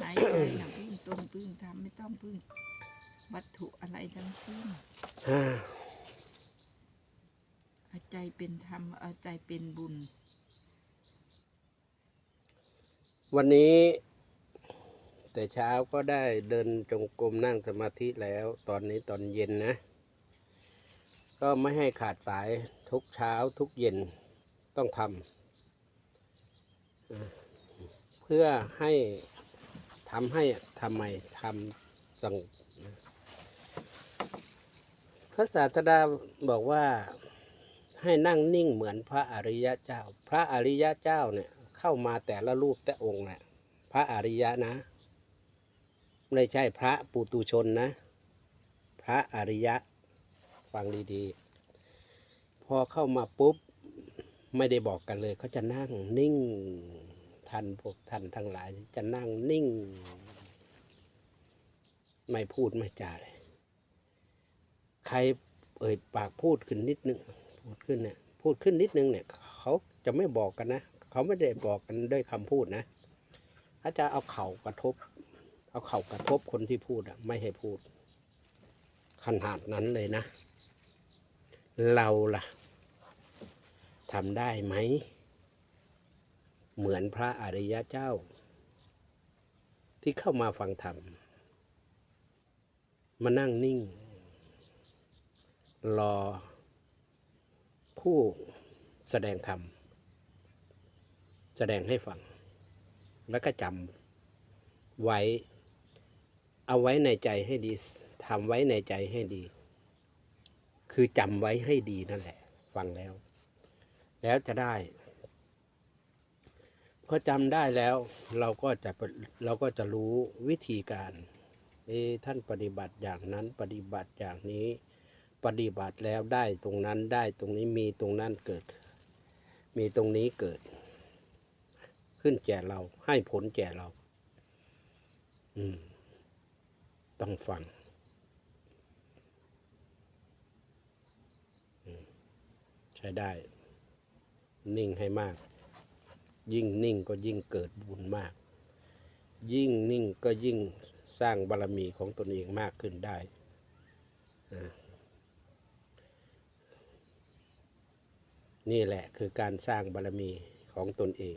หายใจนะพึ่งตรงพึ่งทำไม่ต้องพึ่งวัตถุอะไรทั้งสิ้นอ่าเอาใจเป็นธรรมเอาใจเป็นบุญ วันนี้ แต่เช้าก็ได้เดินจงกรมนั่งสมาธิแล้ว ตอนนี้ตอนเย็นนะ ก็ไม่ให้ขาดสายทุกเช้าทุกเย็นต้องทำอ่าเพื่อให้ ทำให้ทำไมทำสงบพระศาสดาบอกว่าให้นั่งนิ่งเหมือนพระอริยะเจ้า พระอริยะเจ้าเนี่ยเข้ามาแต่ละรูปแต่องค์เนี่ยพระอริยะนะ ไม่ใช่พระปุตุชนนะ พระอริยะฟังดีๆ พอเข้ามาปุ๊บ ไม่ได้บอกกันเลยเขาจะนั่งนิ่ง ท่านพวกท่านทั้งหลาย จะนั่งนิ่ง ไม่พูดไม่จาเลย ใครเอ่ยปากพูดขึ้นนิดนึงพูดขึ้นเนี่ยพูดขึ้นนิดนึงเนี่ยเขาจะไม่บอกกันนะเขาไม่ได้บอกกันด้วยคำพูดนะเขาจะเอาเข่ากระทบ เอาเข่ากระทบคนที่พูดอะไม่ให้พูด ขนาดนั้นเลยนะ เราล่ะทำได้ไหม เหมือนพระอริยะเจ้า ที่เข้ามาฟังธรรม มานั่งนิ่ง รอผู้แสดงธรรม แสดงให้ฟัง แล้วก็จำไว้ เอาไว้ในใจให้ดีทำไว้ในใจให้ดี คือจำไว้ให้ดีนั่นแหละ ฟังแล้ว แล้วจะได้ พอจำได้แล้วเราก็จะเราก็จะรู้วิธีการเอท่านปฏิบัติอย่างนั้นปฏิบัติอย่างนี้ปฏิบัติแล้วได้ตรงนั้นได้ตรงนี้มีตรงนั้นเกิด มีตรงนี้เกิด ขึ้นแก่เราให้ผลแก่เรา อืม ต้องฟังใช้ได้ นิ่งให้มาก ยิ่งนิ่งก็ยิ่งเกิดบุญมาก ยิ่งนิ่งก็ยิ่งสร้างบารมีของตนเองมากขึ้นได้นี่แหละคือการสร้างบารมีของตนเอง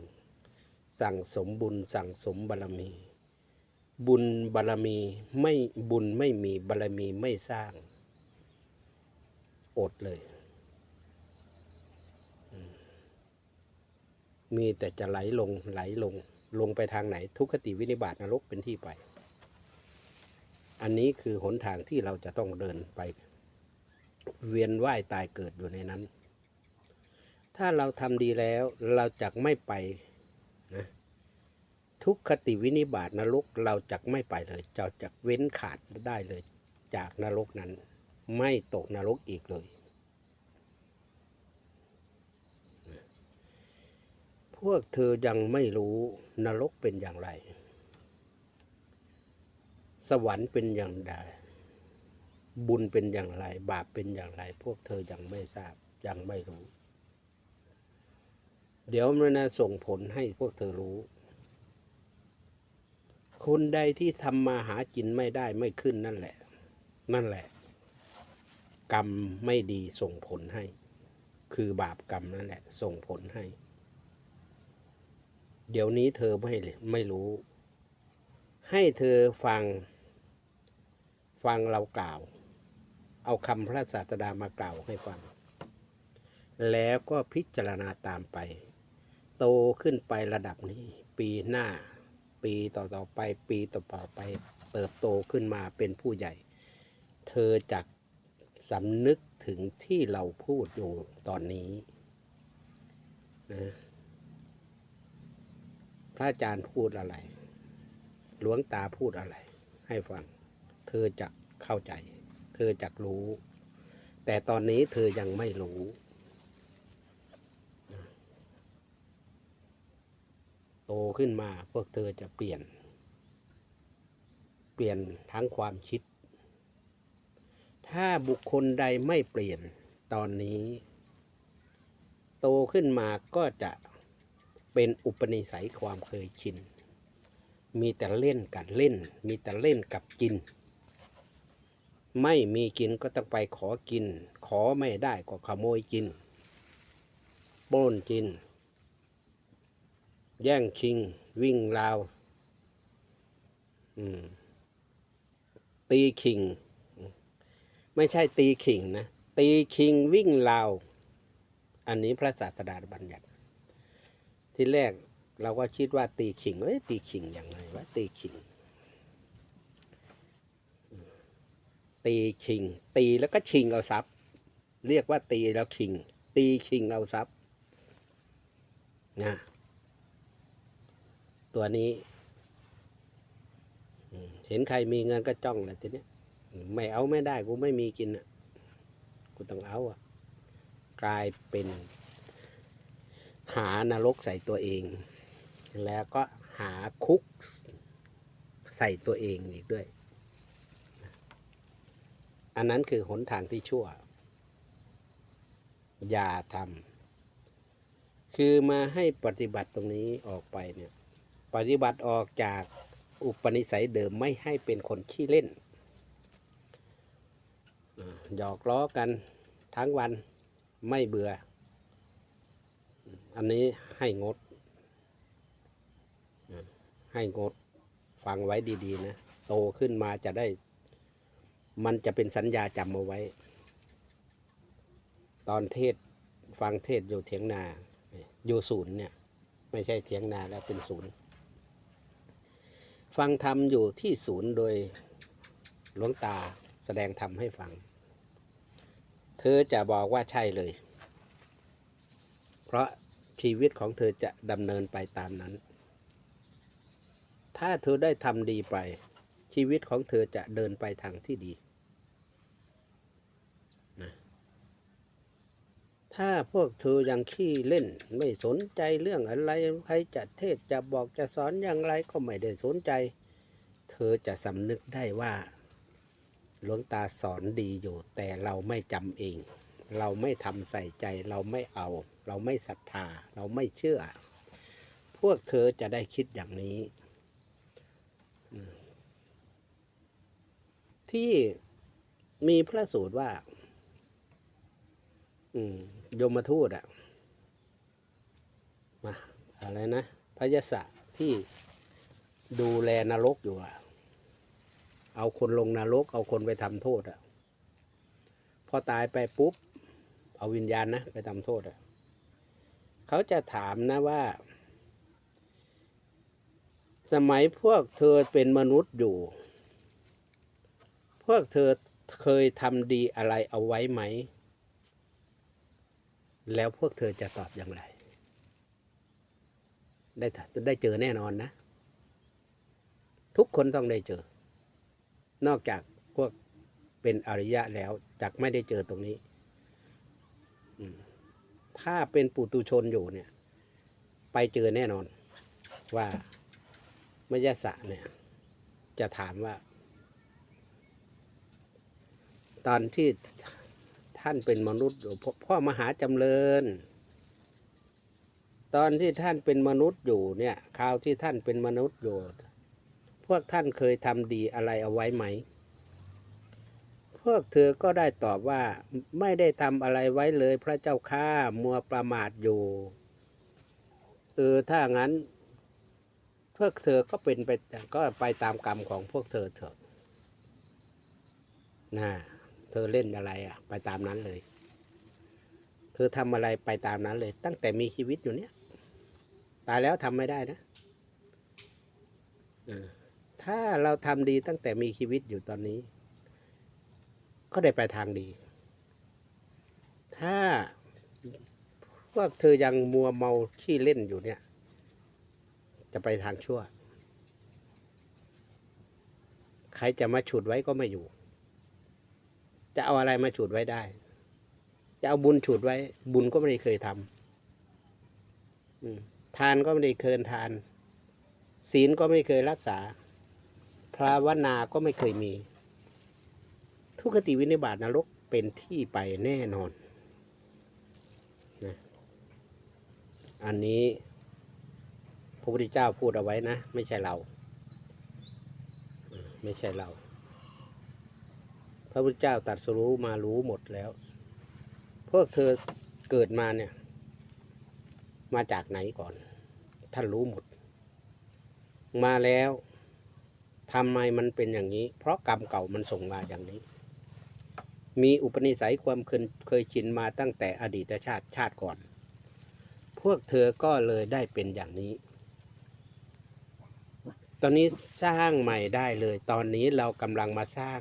สั่งสมบุญสั่งสมบารมี บุญบารมีไม่บุญไม่มีบารมีไม่สร้าง อดเลยอืม มีแต่จะไหลลงไหลลง ลงไปทางไหนทุกขติวินิบาตนรกเป็นที่ไป อันนี้คือหนทางที่เราจะต้องเดินไป เวียนว่ายตายเกิดอยู่ในนั้น ถ้าเราทำดีแล้วเราจะไม่ไปนะทุกขติวินิบาตนรกเราจะไม่ไปเลยเราจะเว้นขาดได้เลย จากนรกนั้น ไม่ตกนรกอีกเลย พวกเธอยังไม่รู้นรกเป็นอย่างไร สวรรค์เป็นอย่างไรบุญเป็นอย่างไร บาปเป็นอย่างไร พวกเธอยังไม่ทราบยังไม่รู้ เดี๋ยวมันจะส่งผลให้พวกเธอรู้ คนใดที่ทำมาหากินไม่ได้ไม่ขึ้นนั่นแหละ นั่นแหละ กรรมไม่ดีส่งผลให้ คือบาปกรรมนั่นแหละ ส่งผลให้ เดี๋ยวนี้เธอไม่ไม่รู้ ให้เธอฟัง ฟังเรากล่าว เอาคำพระศาสดามากล่าวให้ฟัง แล้วก็พิจารณาตามไป โตขึ้นไประดับนี้ ปีหน้า ปีต่อๆไป ปีต่อๆไป เติบโตขึ้นมาเป็นผู้ใหญ่ เธอจะสำนึกถึงที่เราพูดอยู่ตอนนี้นะ ระอาจารย์พูดอะไร หลวงตาพูดอะไร ให้ฟัง เธอจะเข้าใจ เธอจะรู้ แต่ตอนนี้เธอยังไม่รู้โตขึ้นมาพวกเธอจะเปลี่ยน เปลี่ยนทั้งความคิด ถ้าบุคคลใดไม่เปลี่ยนตอนนี้ โตขึ้นมาก็จะ เป็นอุปนิสัยความเคยชิน มีแต่เล่นกันเล่น มีแต่เล่นกับกิน ไม่มีกินก็ต้องไปขอกิน ขอไม่ได้ก็ขโมยกินปล้นกิน แย่งชิง วิ่งราวตีขิง ไม่ใช่ตีขิงนะ ตีคิงวิ่งราว อันนี้พระศาสดาบัญญัติ ที่แรกเราก็คิดว่าตีขิงเอ้ยตีขิงยังไงวะตีขิง ตีชิง ตีแล้วก็ชิงเอาทรัพย์ เรียกว่าตีแล้วชิง ตีชิงเอาทรัพย์นะตัวนี้เห็นใครมีเงินก็จ้องเลยทีนี้ไม่เอาไม่ได้กูไม่มีกินอะกูต้องเอาอะ กลายเป็น หานรกใส่ตัวเอง แล้วก็หาคุกใส่ตัวเองอีกด้วย อันนั้นคือหนทางที่ชั่ว อย่าทำคือมาให้ปฏิบัติตรงนี้ออกไปเนี่ย ปฏิบัติออกจากอุปนิสัยเดิมไม่ให้เป็นคนขี้เล่นหยอกล้อกันทั้งวันไม่เบื่อ อันนี้ให้งด ให้งด ฟังไว้ดีๆนะ โตขึ้นมาจะได้ มันจะเป็นสัญญาจำเอาไว้ ตอนเทศฟังเทศอยู่เถียงนา อยู่ศูนย์เนี่ย ไม่ใช่เถียงนาแล้วเป็นศูนย์ ฟังธรรมอยู่ที่ศูนย์โดยหลวงตาแสดงธรรมให้ฟัง เธอจะบอกว่าใช่เลย เพราะ ชีวิตของเธอจะดำเนินไปตามนั้น ถ้าเธอได้ทำดีไป ชีวิตของเธอจะเดินไปทางที่ดีนะถ้าพวกเธอยังขี้เล่น ไม่สนใจเรื่องอะไรใครจะเทศจะบอกจะสอนอย่างไรก็ไม่ได้สนใจ เธอจะสำนึกได้ว่าหลวงตาสอนดีอยู่แต่เราไม่จำเอง เราไม่ทำใส่ใจ เราไม่เอา เราไม่ศรัทธา เราไม่เชื่อ พวกเธอจะได้คิดอย่างนี้ ที่มีพระสูตรว่าอืมยมทูตอะมาอะไรนะพยศะที่ดูแลนรกอยู่อะเอาคนลงนรก เอาคนไปทำโทษอะพอตายไปปุ๊บ เอาวิญญาณนะไปทำโทษอะเขาจะถามนะว่า สมัยพวกเธอเป็นมนุษย์อยู่ พวกเธอเคยทำดีอะไรเอาไว้ไหม แล้วพวกเธอจะตอบอย่างไร ได้จะได้เจอแน่นอนนะ ทุกคนต้องได้เจอ นอกจากพวกเป็นอริยะแล้วจากไม่ได้เจอตรงนี้ ถ้าเป็นปุตุชนอยู่เนี่ย ไปเจอแน่นอน ว่ามยสะเนี่ย จะถามว่า ตอนที่ท่านเป็นมนุษย์อยู่พพ่อมหาจำเริญ ตอนที่ท่านเป็นมนุษย์อยู่เนี่ยคราวที่ท่านเป็นมนุษย์อยู่ พวกท่านเคยทำดีอะไรเอาไว้ไหม พวกเธอก็ได้ตอบว่าไม่ได้ทำอะไรไว้เลยพระเจ้าข้ามัวประมาทอยู่เออถ้างั้น พวกเธอก็เป็นไปก็ไปตามกรรมของพวกเธอเถอะนะเธอเล่นอะไรอะ ไปตามนั้นเลย เธอทำอะไรไปตามนั้นเลย ตั้งแต่มีชีวิตอยู่เนี้ยตายแล้วทำไม่ได้นะถ้าเราทำดีตั้งแต่มีชีวิตอยู่ตอนนี้ ก็ได้ไปทางดี ถ้าพวกเธอยังมัวเมาขี้เล่นอยู่เนี่ย จะไปทางชั่ว ใครจะมาฉุดไว้ก็ไม่อยู่ จะเอาอะไรมาฉุดไว้ได้ จะเอาบุญฉุดไว้ บุญก็ไม่ได้เคยทำทานก็ไม่ได้เคยทาน ศีลก็ไม่เคยรักษาภาวนาก็ไม่เคยมี ทุกขติวินิบาตนรกเป็นที่ไปแน่นอนนะอันนี้พระพุทธเจ้าพูดเอาไว้นะ ไม่ใช่เรา ไม่ใช่เรา พระพุทธเจ้าตรัดสรู้มารู้หมดแล้ว พวกเธอเกิดมาเนี่ย มาจากไหนก่อน ท่านรู้หมด มาแล้วทำไมมันเป็นอย่างนี้ เพราะกรรมเก่ามันส่งมาอย่างนี้ มีอุปนิสัยความเคยชินมาตั้งแต่อดีตชาติชาติก่อน พวกเธอก็เลยได้เป็นอย่างนี้ ตอนนี้สร้างใหม่ได้เลย ตอนนี้เรากำลังมาสร้าง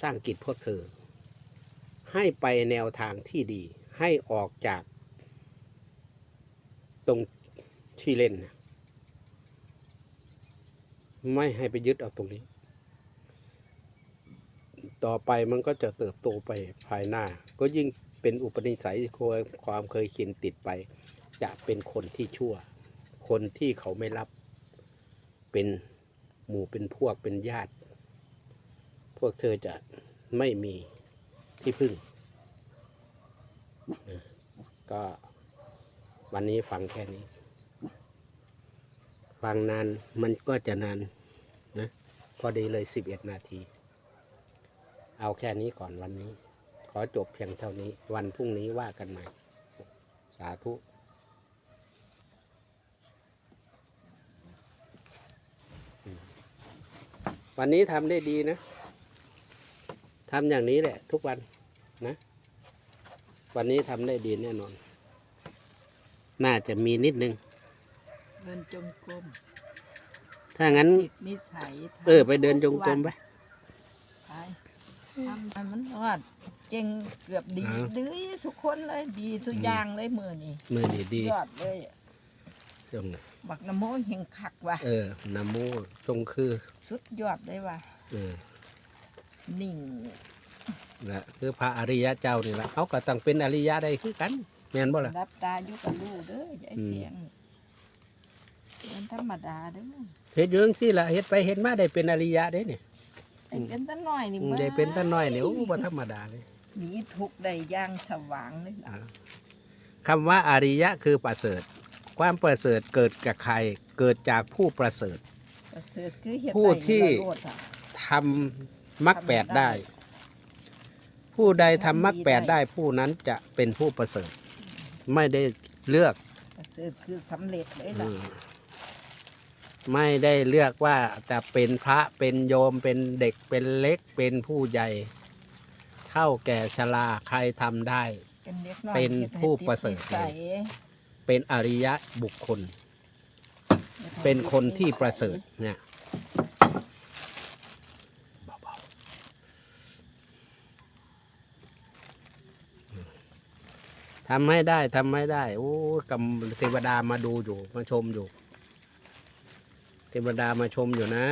สร้างกิจพวกเธอ ให้ไปแนวทางที่ดี ให้ออกจาก ตรงที่เล่น ไม่ให้ไปยึดเอาตรงนี้ ต่อไปมันก็จะเติบโตไปภายหน้า ก็ยิ่งเป็นอุปนิสัยความเคยชินติดไป จะเป็นคนที่ชั่ว คนที่เขาไม่รับ เป็นหมู่เป็นพวกเป็นญาติ พวกเธอจะไม่มีที่พึ่ง ก็วันนี้ฟังแค่นี้ ฟังนานมันก็จะนานนะ พอดีเลยสิบเอ็ดนาที เอาแค่นี้ก่อนวันนี้ ขอจบเพียงเท่านี้ วันพรุ่งนี้ว่ากันใหม่ สาธุวันนี้ทำได้ดีนะทำอย่างนี้แหละ ทุกวันนะ วันนี้ทำได้ดีแน่นอน น่าจะมีนิดนึงเดินจงกรมถ้างั้นติดนิสัยทำเออ ไปเดินจงกรมไปไป ทำมันมันว่าเก่งเกือบดีอ้าวดีทุกคนเลยดีทุกอย่างเลยมือนี่มือดีดียอดเลยตรงบักน้ำโมเฮงคักว่ะเออนาโมตรงคือสุดยอดเลยว่ะเออนิ่งนะคือพระอริยะเจ้านี่แหละเขาก็ต้องเป็นอริยะได้คือกันแม่นบ่ล่ะ รับตาอยู่กับลูกเด้ออย่าไอ้อืม เสียงเป็นธรรมดาเด้อเฮ็ดอยังสิล่ะเฮ็ดไปเฮ็ดมาได้เป็นอริยะเด้เนี่ย ไอ้เป็นตะน้อยนี่อืมบ้าได้เป็นท่านน้อยเนี่ยโอ้บ่ธรรมดาเลยหนีทุกข์ได้อย่างสว่างเลยล่ะอ่าคำว่าอริยะคือประเสริฐ ความประเสริฐเกิดกับใครเกิดจากผู้ประเสริฐ ประเสริฐคือเฮ็ดผู้ได้ที่โลดอะ ทำมรรคแปดได้ ผู้ใดทำมรรคแปดได้ผู้นั้นจะเป็นผู้ประเสริฐ ไม่ได้เลือกประเสริฐคือสำเร็จเลยอืล่ะม ไม่ได้เลือกว่าจะเป็นพระเป็นโยมเป็นเด็กเป็นเล็กเป็นผู้ใหญ่ เท่าแก่ชราใครทำได้ เป็นเด็กน้อยเป็นฮ็ดให้ผู้ประเสริฐติดนิสัยเป็นอริยะบุคคล เป็นคนที่ประเสริฐเนี่ยเบาๆทำให้ได้ทำให้ได้โอ้กำเทวดามาดูอยู่มาชมอยู่ เทวดามาชมอยู่นะ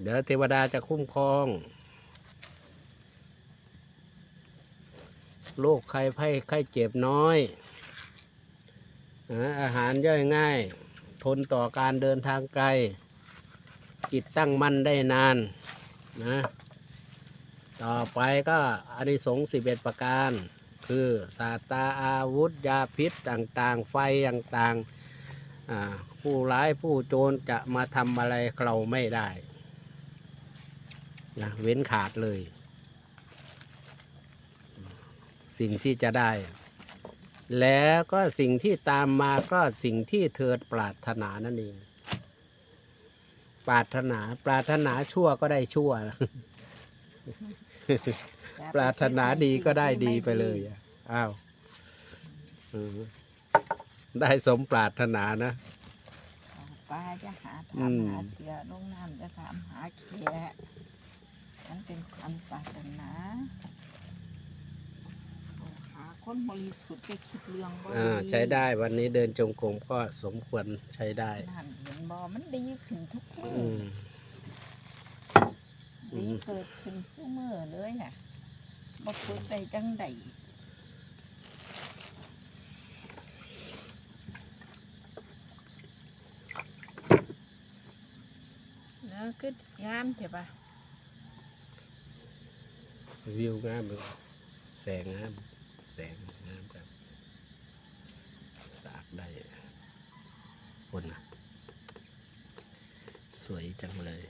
เดี๋ยวเทวดาจะคุ้มครอง โรคไข้ไข้ไข้เจ็บน้อยอาหารย่อยง่าย ทนต่อการเดินทางไกล จิตตั้งมั่นได้นานนะ ต่อไปก็อานิสงส์สิบเอ็ดประการ คือศาตาอาวุธ ยาพิษต่างๆ ไฟต่างๆ ผู้ร้ายผู้โจรจะมาทำอะไรเราไม่ได้นะเว้นขาดเลย สิ่งที่จะได้ แล้วก็สิ่งที่ตามมาก็สิ่งที่เธอปรารถนานั่นเอง ปรารถนาปรารถนาชั่วก็ได้ชั่ว ปรารถนาดีก็ได้ดีไปเลยอ้าวเออ ได้สมปรารถนานะ ป้าจะหาอืถามมหาเสือลงน้ำจะถามหาแขกมันเป็นความปรารถนาหาคนบริสุทธิ์ไปคิดเรื่องบ่อ่าใช้ได้วันนี้เดินจงกรมก็สมควรใช้ได้ นั่นเห็นบ่มันดีขึ้นทุกมือือม อืดีมเกิดขึ้นทุกมือเลยอะบ่ฝึกได้จังใด อคืองามเถอะปะวิวงามแสงงาม แสงงามครับตากได้คนนะสวยจังเลย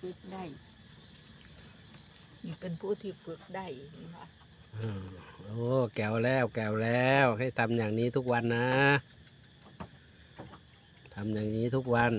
ฝึกได้นี่เป็นผู้ที่ฝึกได้นะ อืมโอ้แก้วแล้วแก้วแล้ว ให้ทำอย่างนี้ทุกวันนะ ทำอย่างนี้ทุกวัน